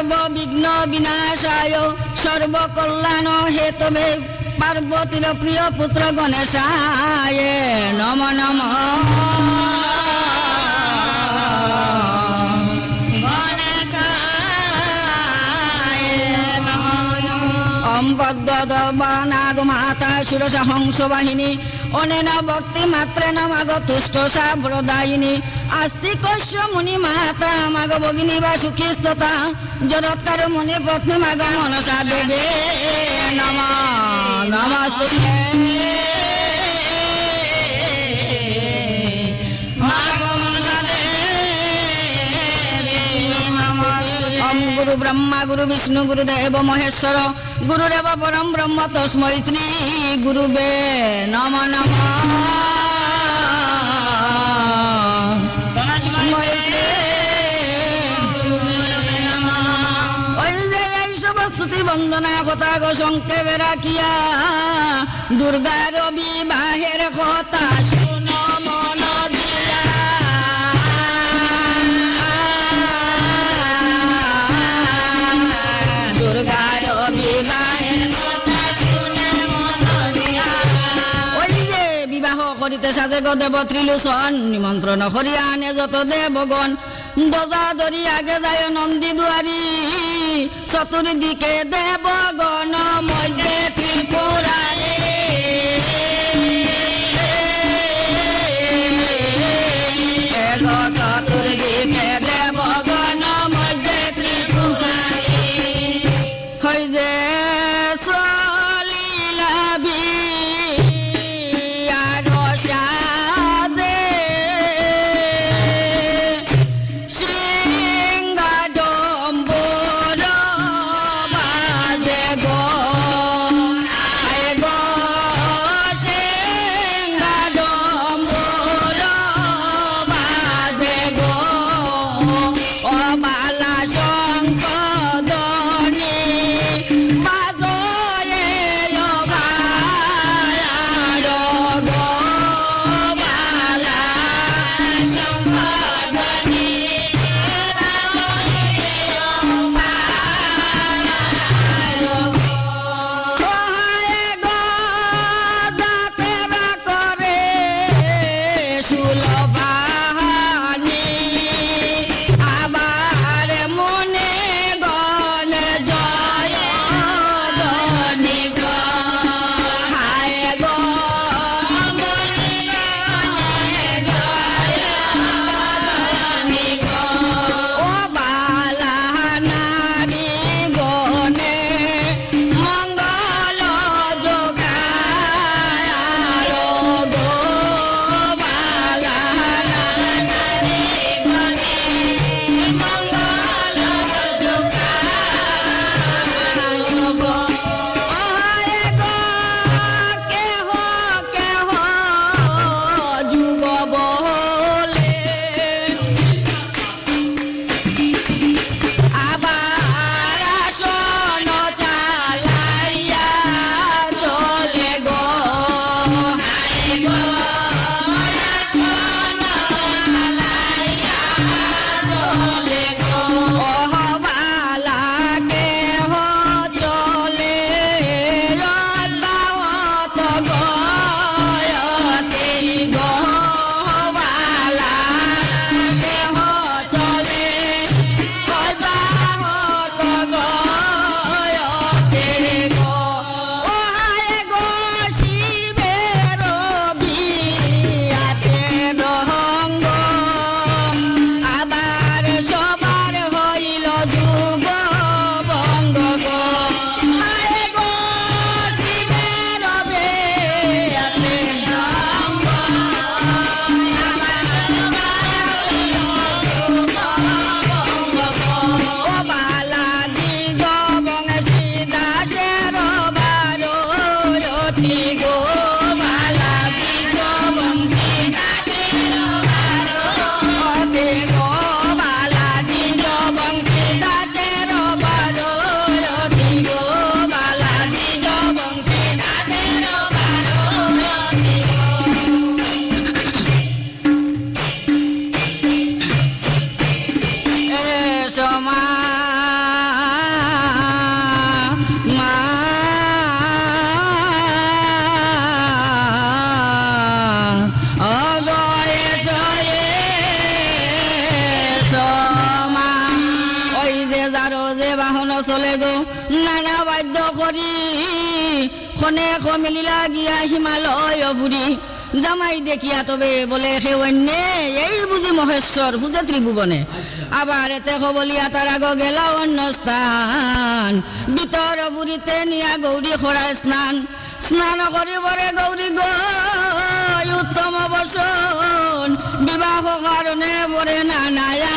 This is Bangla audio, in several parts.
সর্ববিঘ্ন বিনাশায় সর্বকল্যাণ হেতবে পার্বতীর প্রিয় পুত্র গণেশায় নম নম। সম্পদ মাতা শিরসা হংসবাহিনী অনেনা ভক্তি মাত্রে নামাগতুষ্ট সাম্প্রদায়িনী। আস্তি কশ্য মুনি মাতা, মাগ ভগিনী বা সুখিস্ততা জরৎকার মুনি পত্নী মাগ মনসা দেবে। নমা নমাস্তু গুরু ব্রহ্মা, গুরু বিষ্ণু গুরুদেব মহেশ্বর গুরুদেব পরম ব্রহ্ম, তস্মৈ শ্রী গুরুবে নম নম। বন্দনা কথাগ সংক্ষেপে রাখিয়া দুর্গার বিবাহের কথা হইতে সাথে গদেব ত্রিলোচন নিমন্ত্রণ করিয়া আনে যত দেবগণ দজা ধরি আগে যায় নন্দী দুয়ারি, চতুর্দিকে দেবগণ মধ্যে খনে গিয়া হিমালয় বুড়ি। জামাই দেখিয়া তবে বলে, হে অন্যে, এই বুঝি মহেশ্বর, বুঝে ত্রিভুবনে আবার এতে হবলিয়া তার আগ গেল অন্য স্থান। ভিতর বুড়িতে নিয়া গৌরী খোড়ায় স্নান। স্নান করিবরে গৌরী গৈ উত্তম বসন। বিবাহ কারণে বরে নানায়া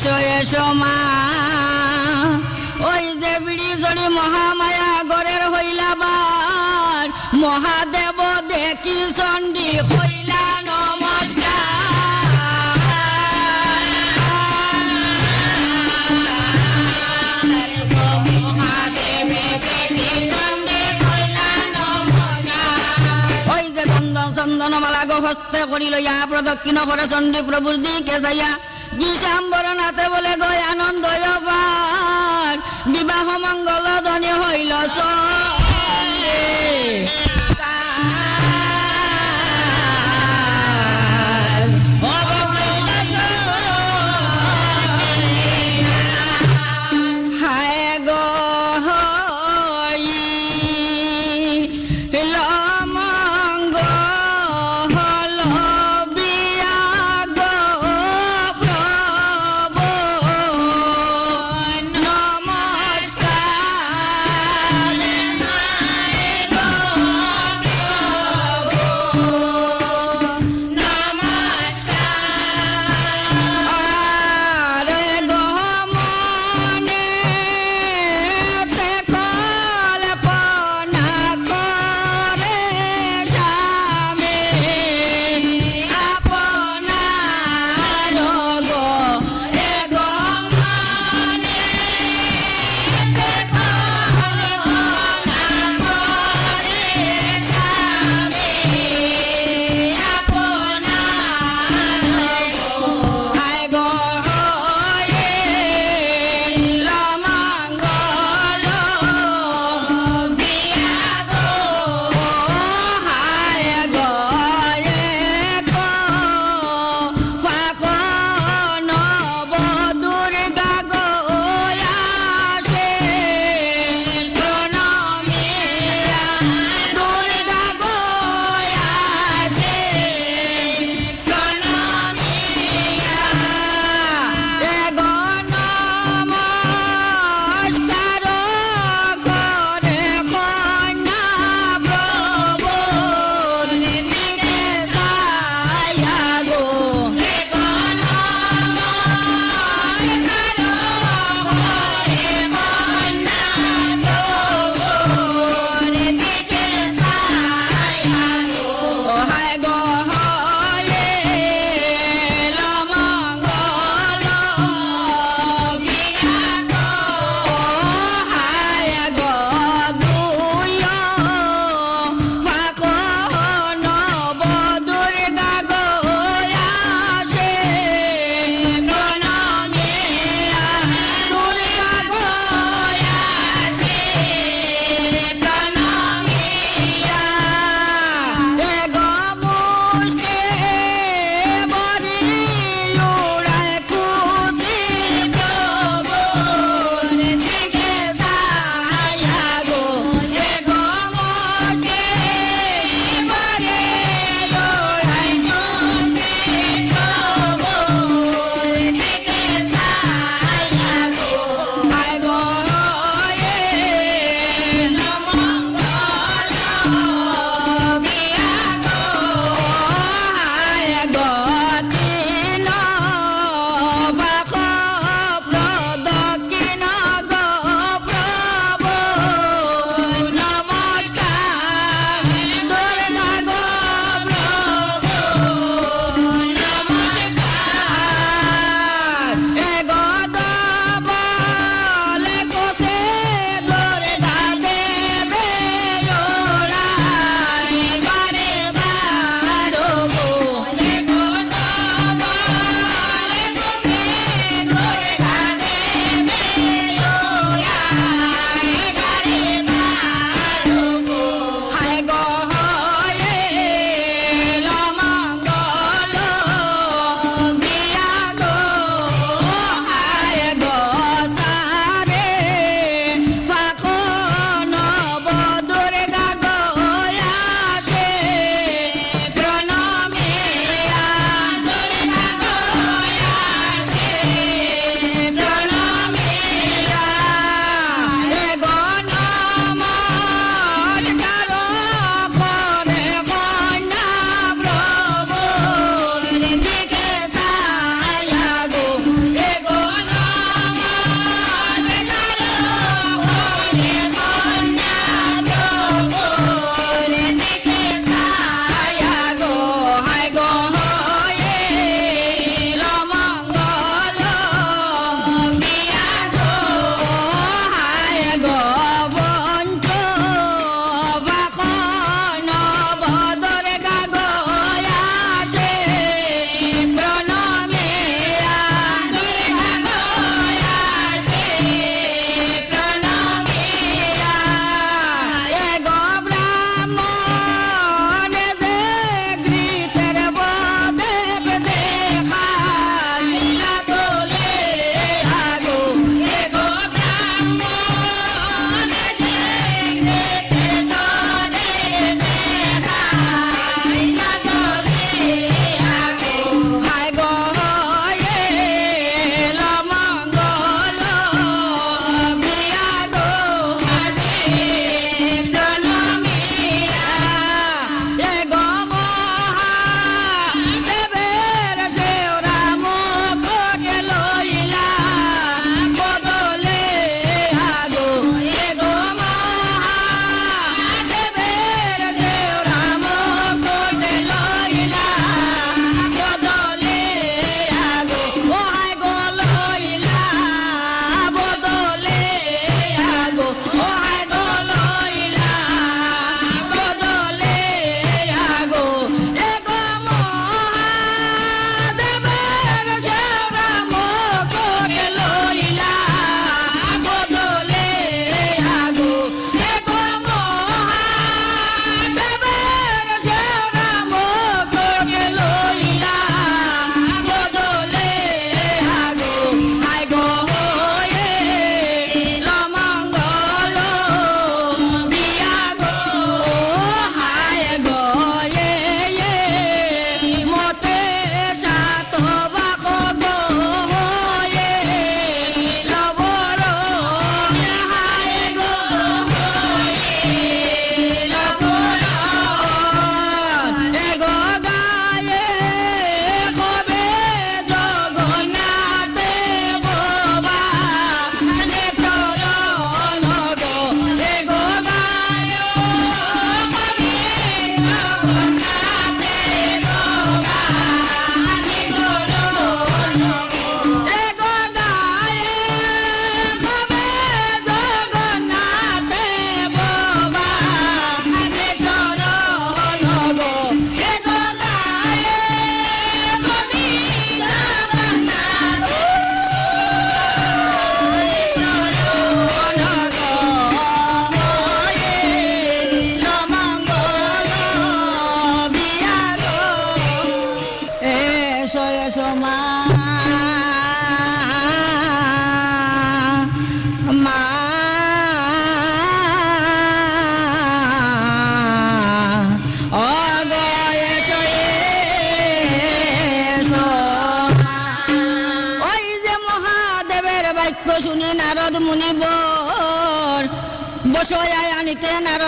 এসো এসো মা। ওই যে জড়ি মহামায়া গরের হইলাবার মহাদেব দেখি চণ্ডী হইলা চন্দনমালা গো হস্তে করি লইয়া প্রদক্ষিণ করে চণ্ডী প্রভুর দিকে যাইয়া। বিষাম্বর হাতে বলে গয় আনন্দ বিবাহ মঙ্গল ধনী হইল চণ্ডী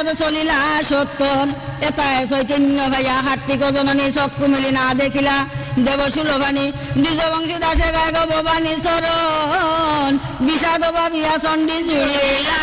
নারদ চলিলা সত্য এটাই চৈতন্য ভাইয়া হার্তিক জননী চক্ষু মিলি না দেখিলা। দেব সুলভানী দ্বিজ বংশী দাসে গায় ভবানী চরণ। বিষাদ ভাবিয়া চণ্ডী জুড়িলা